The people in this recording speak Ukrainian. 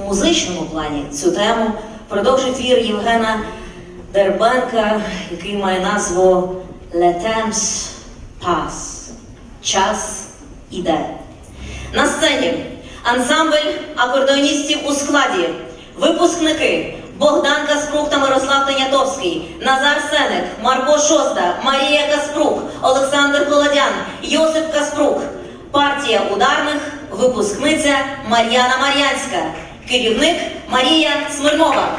в музичному плані цю тему продовжить твір Євгена Дербенка, який має назву Le temps passe. Час іде. На сцені ансамбль акордеоністів у складі, випускники Богдан Каспрук та Мирослав Тенятовський, Назар Сеник, Марко Шоста, Марія Каспрук, Олександр Колодян, Йосип Каспрук. Партія ударних, випускниця Мар'яна Мар'янська, керівник Марія Смирнова.